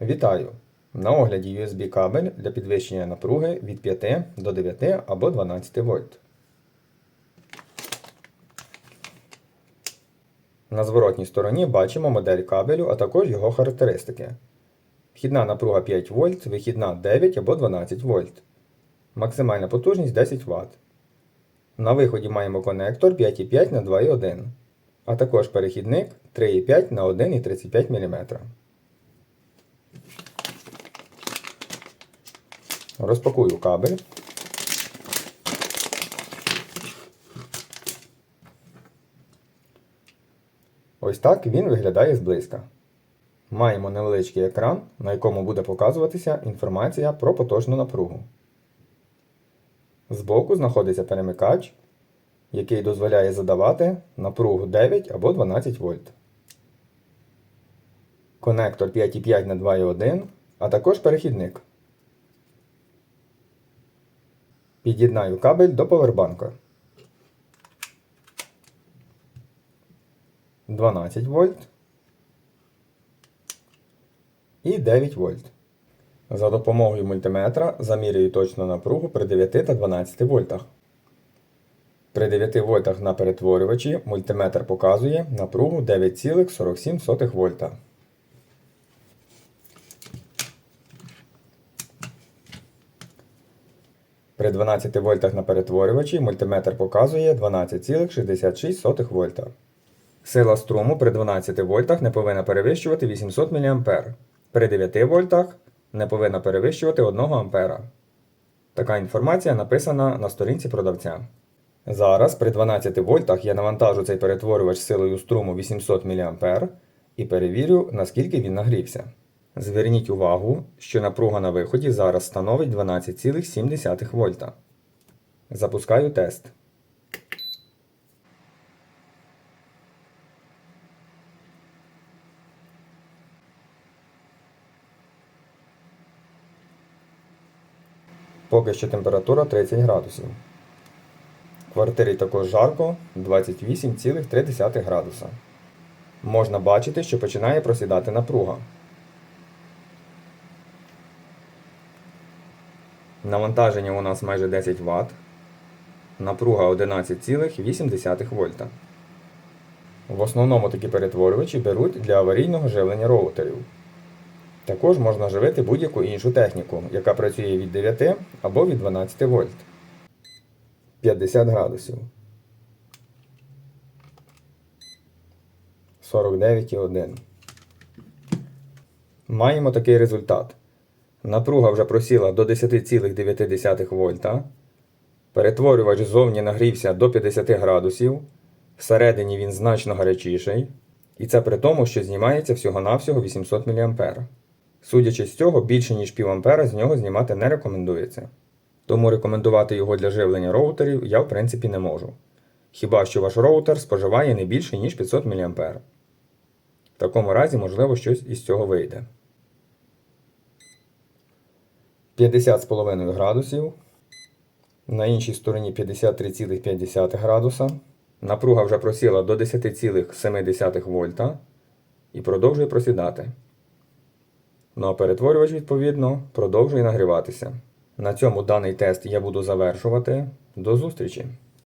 Вітаю! На огляді USB кабель для підвищення напруги від 5 до 9 або 12 вольт. На зворотній стороні бачимо модель кабелю, а також його характеристики. Вхідна напруга 5 вольт, вихідна 9 або 12 вольт. Максимальна потужність 10 Вт. На виході маємо конектор 5,5 на 2,1, а також перехідник 3,5 на 1,35 мм. Розпакую кабель. Ось так він виглядає зблизька. Маємо невеличкий екран, на якому буде показуватися інформація про поточну напругу. Збоку знаходиться перемикач, який дозволяє задавати напругу 9 або 12 вольт. Конектор 5,5 на 2,1, а також перехідник. Під'єднаю кабель до повербанка. 12 вольт і 9 вольт. За допомогою мультиметра замірюю точну напругу при 9 та 12 вольтах. При 9 вольтах на перетворювачі мультиметр показує напругу 9,47 вольта. При 12 вольтах на перетворювачі мультиметр показує 12,66 вольта. Сила струму при 12 вольтах не повинна перевищувати 800 мА. При 9 вольтах не повинна перевищувати 1 А. Така інформація написана на сторінці продавця. Зараз при 12 вольтах я навантажу цей перетворювач силою струму 800 мА і перевірю, наскільки він нагрівся. Зверніть увагу, що напруга на виході зараз становить 12,7 вольта. Запускаю тест. Поки що температура 30 градусів. В квартирі також жарко 28,3 градуса. Можна бачити, що починає просідати напруга. Навантаження у нас майже 10 Вт. Напруга 11,8 вольта. В основному такі перетворювачі беруть для аварійного живлення роутерів. Також можна живити будь-яку іншу техніку, яка працює від 9 або від 12 вольт. 50 градусів. 49,1. Маємо такий результат. Напруга вже просіла до 10,9 вольта. Перетворювач ззовні нагрівся до 50 градусів. Всередині він значно гарячіший. І це при тому, що знімається всього-навсього 800 мА. Судячи з цього, більше ніж пів ампера з нього знімати не рекомендується. Тому рекомендувати його для живлення роутерів я в принципі не можу. Хіба що ваш роутер споживає не більше, ніж 500 мА. В такому разі, можливо, щось із цього вийде. 50,5 градусів. На іншій стороні 53,5 градуса. Напруга вже просіла до 10,7 вольта і продовжує просідати. Ну а перетворювач, відповідно, продовжує нагріватися. На цьому даний тест я буду завершувати. До зустрічі!